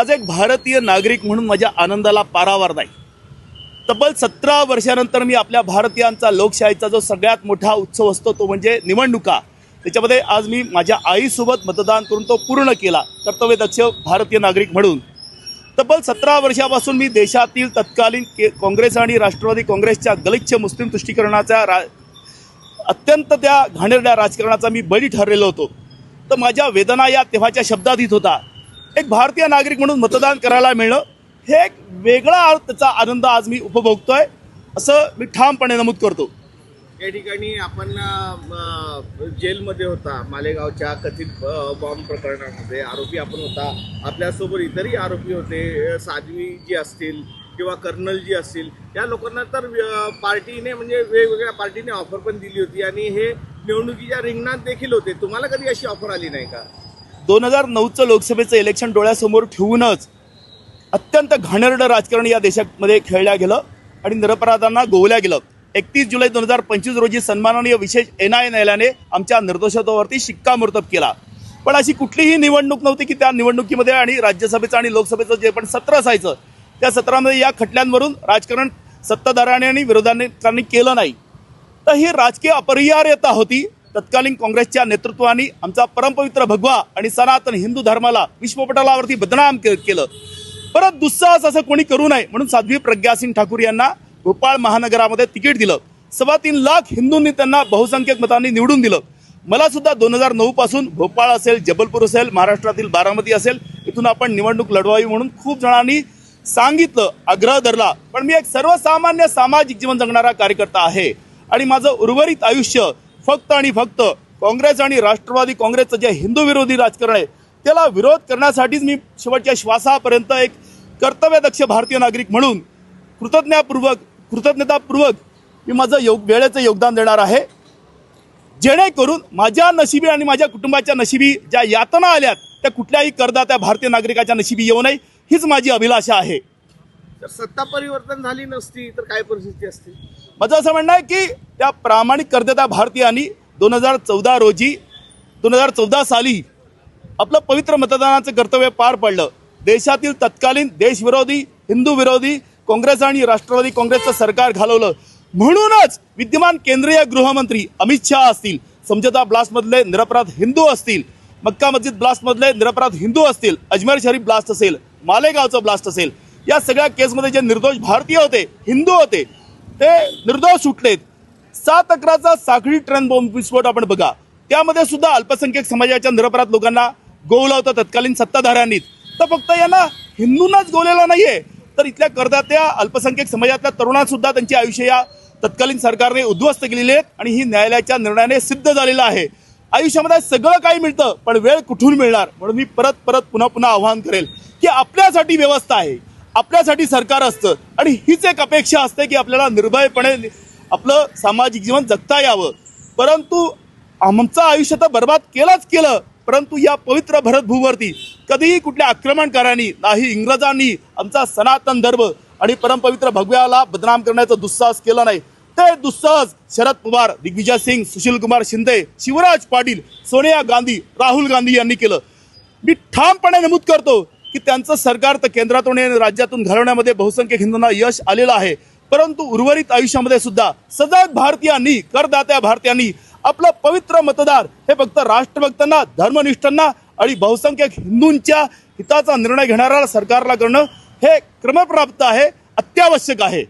आज एक भारतीय नागरिक म्हणून माझ्या आनंदाला पारावार नाही. तब्बल सतरा वर्षानंतर मी आपल्या भारतीयांचा लोकशाहीचा जो सगळ्यात मोठा उत्सव असतो तो म्हणजे निवडणुका. त्याच्यामध्ये आज मी माझ्या आईसोबत मतदान करून तो पूर्ण केला. कर्तव्यदक्ष भारतीय नागरिक म्हणून. तब्बल सतरा वर्षापासून मी देशातील तत्कालीन के काँग्रेस आणि राष्ट्रवादी काँग्रेसच्या गलिच्छ मुस्लिम तुष्टीकरणाच्या रा अत्यंत त्या घाणेरड्या राजकारणाचा मी बळी ठरलेलो होतो. तर माझ्या वेदना या तेव्हाच्या शब्दात येत होता. एक भारतीय नागरिक म्हणून मतदान करायला मिळणं हे एक वेगळा त्याचा आनंद आज मी उपभोगतोय असं मी ठामपणे नमूद करतो. या ठिकाणी आपण अ, जेलमध्ये होता मालेगावच्या कथित बॉम्ब प्रकरणामध्ये आरोपी आपण होता. आपल्यासोबत इतरही आरोपी होते अ, साध्वी जी असतील किंवा कर्नल जी असतील. या लोकांना तर अ, पार्टीने म्हणजे वेगवेगळ्या पार्टीने ऑफर पण दिली होती आणि हे निवडणुकीच्या रिंगणात देखील होते. तुम्हाला कधी अशी ऑफर आली नाही का? दोन हजार नऊचं लोकसभेचं इलेक्शन डोळ्यासमोर ठेवूनच अत्यंत घाणेरडं राजकारण या देशामध्ये खेळल्या गेलं आणि निरपराधांना गोवल्या गेलं. एकतीस जुलै दोन हजार पंचवीस रोजी सन्माननीय विशेष एन आय न्यायालयाने आमच्या निर्दोषत्वावरती शिक्कामोर्तब केला. पण अशी कुठलीही निवडणूक नव्हती की त्या निवडणुकीमध्ये आणि राज्यसभेचं आणि लोकसभेचं जे पण सत्र असायचं त्या सत्रामध्ये या खटल्यांवरून राजकारण सत्ताधाऱ्याने आणि विरोधांनी केलं नाही. तर ही राजकीय अपरिहार्यता होती. तत्कालीन काँग्रेसच्या नेतृत्वाने आमचा परमपवित्र भगवा आणि सनातन हिंदू धर्माला विश्वपटलावरती बदनाम केलं. परत दुस्साहस असं कोणी करू नये म्हणून साध्वी प्रज्ञा सिंग ठाकूर यांना भोपाळ महानगरामध्ये तिकीट दिलं. सव्वा तीन लाख हिंदूंनी त्यांना बहुसंख्यक मतांनी निवडून दिलं. मला सुद्धा दोन हजार नऊ पासून भोपाळ असेल जबलपूर असेल महाराष्ट्रातील बारामती असेल इथून आपण निवडणूक लढवावी म्हणून खूप जणांनी सांगितलं आग्रह धरला. पण मी एक सर्वसामान्य सामाजिक जीवन जगणारा कार्यकर्ता आहे आणि माझं उर्वरित आयुष्य फक्त आणि फक्त काँग्रेस आणि राष्ट्रवादी काँग्रेसचं जे हिंदू विरोधी राजकारण आहे त्याला विरोध करण्यासाठीच मी शेवटच्या श्वासापर्यंत एक कर्तव्यदक्ष भारतीय नागरिक म्हणून कृतज्ञापूर्वक कृतज्ञतापूर्वक मी माझं योग वेळेचं योगदान देणार आहे. जेणेकरून माझ्या नशिबी आणि माझ्या कुटुंबाच्या नशिबी ज्या यातना आल्यात त्या कुठल्याही करदात्या भारतीय नागरिकाच्या नशिबी येऊ नये हीच माझी अभिलाषा आहे. तर सत्ता परिवर्तन झाली नसती तर काय परिस्थिती असती? माझं असं म्हणणं आहे की त्या प्रामाणिक करदात्या भारतीयांनी दोन हजार चौदा रोजी दोन हजार चौदा साली आपलं पवित्र मतदानाचं कर्तव्य पार पडलं. देशातील तत्कालीन देशविरोधी हिंदू विरोधी काँग्रेस आणि राष्ट्रवादी काँग्रेसचं सरकार घालवलं. म्हणूनच विद्यमान केंद्रीय गृहमंत्री अमित शहा असतील समझोता ब्लास्टमधले निरपराध हिंदू असतील मक्का मस्जिद ब्लास्टमधले निरपराध हिंदू असतील अजमेर शरीफ ब्लास्ट असेल मालेगावचं ब्लास्ट असेल या सगळ्या केसमध्ये जे निर्दोष भारतीय होते हिंदू होते ते निर्दोष सुटलेत सात अकराचा साखळी ट्रेन बॉम्ब विस्फोट आपण बघा. त्यामध्ये सुद्धा अल्पसंख्याक समाजाच्या निरपराध लोकांना गोवलं होतं तत्कालीन सत्ताधाऱ्यांनीच तर फक्त यांना हिंदूंनाच गोवलेला नाहीये. तर इथल्या करदात्या अल्पसंख्याक समाजातल्या तरुणांसुद्धा त्यांची आयुष्य या तत्कालीन सरकारने उद्ध्वस्त केलेली आहेत आणि ही न्यायालयाच्या निर्णयाने सिद्ध झालेलं आहे. आयुष्यामध्ये सगळं काही मिळतं पण वेळ कुठून मिळणार? म्हणून मी परत परत पुन्हा पुन्हा आवाहन करेल की आपल्यासाठी व्यवस्था आहे. आपल्यासाठी सरकार असतं. आणि हीच एक अपेक्षा असते की आपल्याला निर्भयपणे आपलं सामाजिक जीवन जगता यावं. परंतु आमचं आयुष्य तर बर्बाद केलंच केलं. परंतु या पवित्र भरतभूवरती कधीही कुठल्या आक्रमणकारांनी नाही इंग्रजांनी आमचा सनातन धर्म आणि परमपवित्र भगव्याला बदनाम करण्याचा दुस्साहस केला नाही. ते दुस्साहस शरद पवार दिग्विजय सिंग सुशील कुमार शिंदे शिवराज पाटील सोनिया गांधी राहुल गांधी यांनी केलं. मी ठामपणे नमूद करतो की त्यांचं सरकार तर केंद्रातून आणि राज्यातून घालवण्यामध्ये बहुसंख्यक हिंदूंना यश आलेलं आहे. परंतु उर्वरित आयुष्यामध्ये सुद्धा सजग भारतीयांनी करदात्या भारतीयांनी आपलं पवित्र मतदार हे फक्त राष्ट्रभक्तांना धर्मनिष्ठांना आणि बहुसंख्यक हिंदूंच्या हिताचा निर्णय घेणाऱ्या सरकारला करणं हे क्रमप्राप्त आहे अत्यावश्यक आहे.